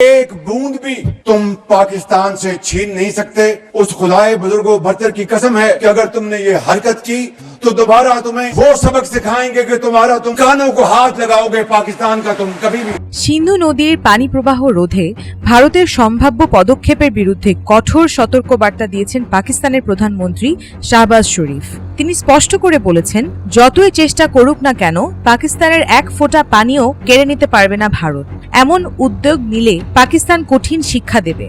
एक बूंद भी तुम पाकिस्तान से छीन नहीं सकते उस खुदाए बुजुर्गो बरतर की कसम है कि अगर तुमने ये हरकत की तो दोबारा तुम्हें वो सबक सिखाएंगे कि तुम्हारा तुम कानों को हाथ लगाओगे पाकिस्तान का तुम कभी भी সিন্ধু নদীর পানি প্রবাহ রোধে ভারতের সম্ভাব্য পদক্ষেপের বিরুদ্ধে কঠোর সতর্কবার্তা দিয়েছেন পাকিস্তানের প্রধানমন্ত্রী শাহবাজ শরীফ তিনি স্পষ্ট করে বলেছেন, যতই চেষ্টা করুক না কেন, পাকিস্তানের এক ফোঁটা পানিও কেড়ে নিতে পারবে না ভারত। এমন উদ্যোগ নিলে পাকিস্তান কঠিন শিক্ষা দেবে।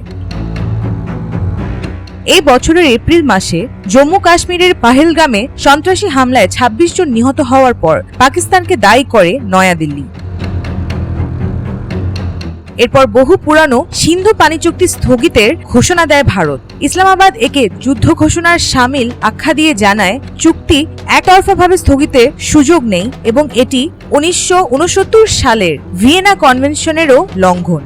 এ বছরের এপ্রিল মাসে জম্মু কাশ্মীরের পাহেলগামে সন্ত্রাসী হামলায় ২৬ জন নিহত হওয়ার পর পাকিস্তানকে দায়ী করে নয়াদিল্লি। এরপর বহু পুরানো সিন্ধু পানি চুক্তি স্থগিতের ঘোষণা দেয় ভারত। ইসলামাবাদ একে যুদ্ধ ঘোষণার সামিল আখ্যা দিয়ে জানায়, চুক্তি একতরফাভাবে স্থগিতের সুযোগ নেই এবং এটি উনিশশো উনসত্তর সালের ভিয়েনা কনভেনশনেরও লঙ্ঘন।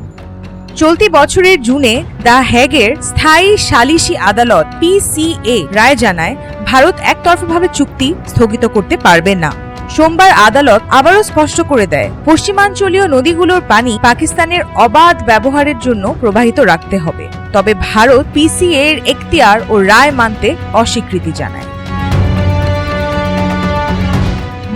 চলতি বছরের জুনে দ্য হ্যাগের স্থায়ী সালিসি আদালত পিসিএ রায় জানায়, ভারত একতরফাভাবে চুক্তি স্থগিত করতে পারবে না। সোমবার আদালত আবারও স্পষ্ট করে দেয়, পশ্চিমাঞ্চলীয় নদীগুলোর পানি পাকিস্তানের অবাধ ব্যবহারের জন্য প্রবাহিত রাখতে হবে। তবে ভারত পিসিএ এর এখতিয়ার ও রায় মানতে অস্বীকৃতি জানায়।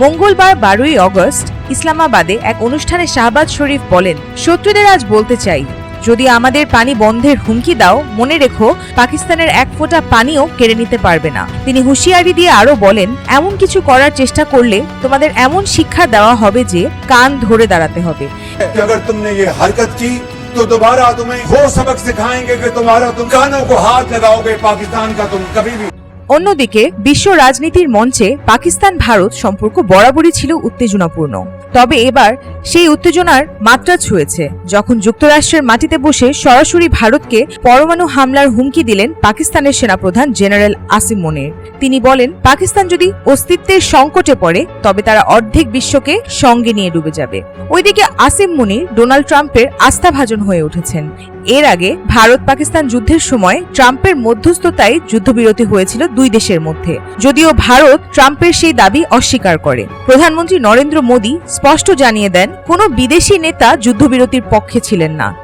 মঙ্গলবার বারোই অগস্ট ইসলামাবাদে এক অনুষ্ঠানে শাহবাজ শরীফ বলেন, শত্রুদের আজ বলতে চাই যদি আমাদের পানি বন্ধের হুমকি দাও মনে রেখো পাকিস্তানের এক ফোঁটা পানিও কেড়ে নিতে পারবে না তিনি হুঁশিয়ারি দিয়ে আরো বলেন এমন কিছু করার চেষ্টা করলে তোমাদের এমন শিক্ষা দেওয়া হবে যে কান ধরে দাঁড়াতে হবে कि अगर तुमने ये हरकत की तो दोबारा तुम्हें वो सबक सिखाएंगे कि तुम्हारा तुम कानों को हाथ लगाओगे पाकिस्तान का तुम कभी भी অন্যদিকে বিশ্ব রাজনীতির মঞ্চে পাকিস্তান ভারত সম্পর্ক বরাবরই ছিল উত্তেজনাপূর্ণ তবে এবার সেই উত্তেজনার মাত্রা ছুঁয়েছে। যখন যুক্তরাষ্ট্রের মাটিতে বসে সরাসরি ভারতকে পরমাণু হামলার হুমকি দিলেন পাকিস্তানের সেনাপ্রধান জেনারেল আসিম মনির। তিনি বলেন, পাকিস্তান যদি অস্তিত্বের সংকটে পড়ে, তবে তারা অর্ধেক বিশ্বকে সঙ্গে নিয়ে ডুবে যাবে। ওইদিকে আসিম মুনির ডোনাল্ড ট্রাম্পের আস্থাভাজন হয়ে উঠেছেন। এর আগে ভারত পাকিস্তান যুদ্ধের সময় ট্রাম্পের মধ্যস্থতায় যুদ্ধবিরতি হয়েছিল দুই দেশের মধ্যে। যদিও ভারত ট্রাম্পের সেই দাবি অস্বীকার করে। প্রধানমন্ত্রী নরেন্দ্র মোদী স্পষ্ট জানিয়ে দেন, কোনো বিদেশি নেতা যুদ্ধবিরতির পক্ষে ছিলেন না।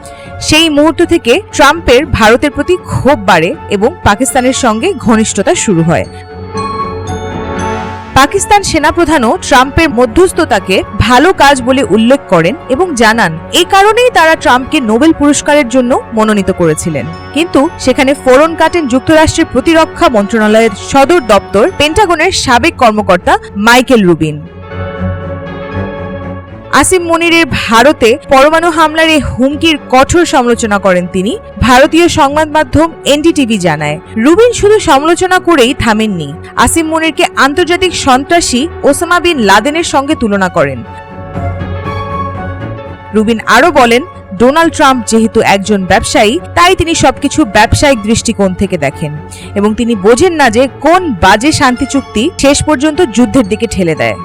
সেই মুহূর্ত থেকে ট্রাম্পের ভারতের প্রতি ক্ষোভ বাড়ে এবং পাকিস্তানের সঙ্গে ঘনিষ্ঠতা শুরু হয়। পাকিস্তান সেনাপ্রধানও ট্রাম্পের মধ্যস্থতাকে ভালো কাজ বলে উল্লেখ করেন এবং জানান, এ কারণেই তারা ট্রাম্পকে নোবেল পুরস্কারের জন্য মনোনীত করেছিলেন। কিন্তু সেখানে ফোরন কাটেন যুক্তরাষ্ট্রের প্রতিরক্ষা মন্ত্রণালয়ের সদর দপ্তর, পেন্টাগনের সাবেক কর্মকর্তা মাইকেল রুবিন। আসিম মনিরের ভারতে পরমাণু হামলার এই হুমকির কঠোর সমালোচনা করেন তিনি। ভারতীয় সংবাদ মাধ্যম এনডিটিভি জানায়, রুবিন শুধু সমালোচনা করেই থামেননি, আসিম মনিরকে আন্তর্জাতিক সন্ত্রাসী ওসামা বিন লাদেনের সঙ্গে তুলনা করেন। রুবিন আরও বলেন, ডোনাল্ড ট্রাম্প যেহেতু একজন ব্যবসায়ী, তাই তিনি সবকিছু ব্যবসায়িক দৃষ্টিকোণ থেকে দেখেন এবং তিনি বোঝেন না যে কোন বাজে শান্তি চুক্তি শেষ পর্যন্ত যুদ্ধের দিকে ঠেলে দেয়।